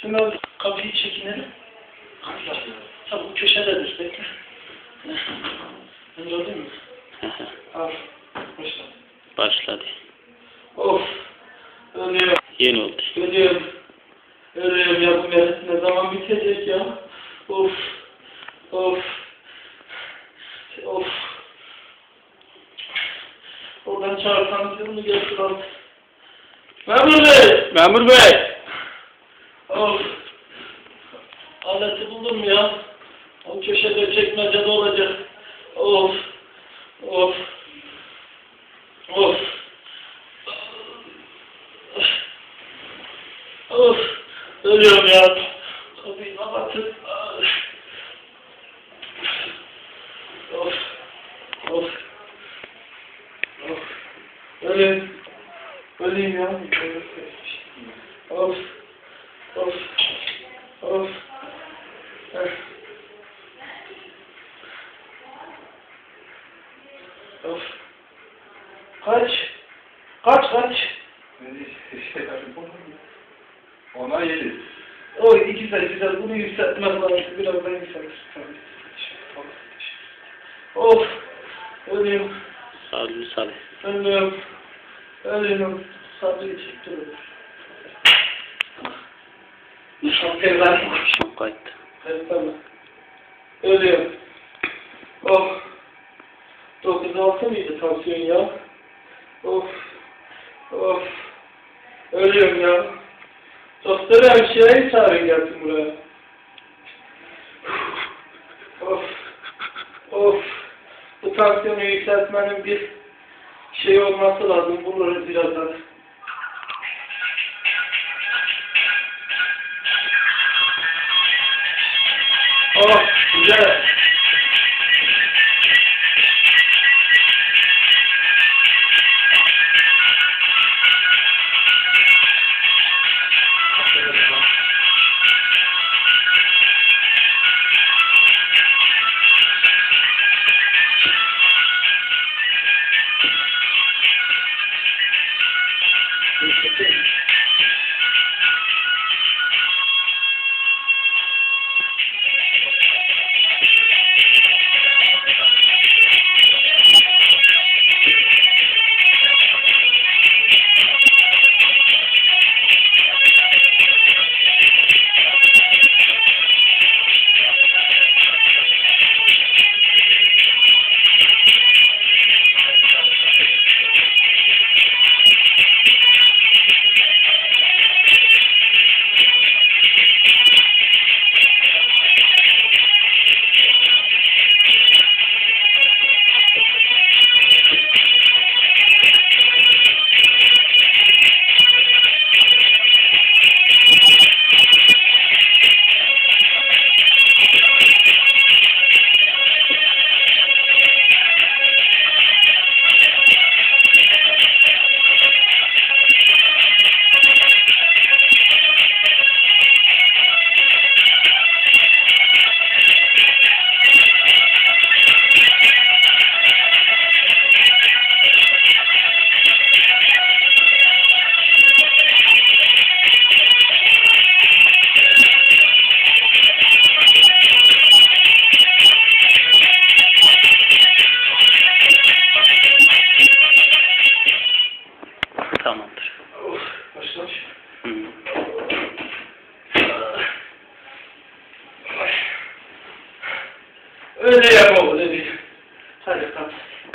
Şimdi abi kapıyı çekinelim. Bu köşededir bekle. Önce alayım mı? Al. Başla. Başladı. Of. Ölüyorum. Yeni oldu. Ölüyorum. Ölüyorum ya bu merak ne zaman bitecek ya? Of. Of. Of. Oradan çağırsanız yolunu getir al. Memur Bey! Memur Bey! Of. Aleti buldum ya. O köşede çekmecede olacak. Of. Of. Of. Of. Ölüyorum ya. Kapıyı kapatın. Of. Of. Of. Öleyim. Öleyim ya. Of. Of. Of. Eh. Of. Kaç? Kaç kaç? Ona yedi. O güzel güzel bunu yükseltmek lazım. Biraz daha yükselt. Of. Ölüyorum. Sağlı salı. Ölüyorum. Ölüyorum. Sabrı çektiriyorum. Şampiyon ben. Akşam kayıttı. Evet tamam. Ölüyorum. Of. 96 mıydı tansiyon ya? Of. Of. Ölüyorum ya. Doktor hemşireyi çağırın gelsin buraya. Of. Of. Bu tansiyonu yükseltmenin bir şey olması lazım. Buluruz birazdan. ஓ இல்லை Thank you. Öyle yapalım dedi.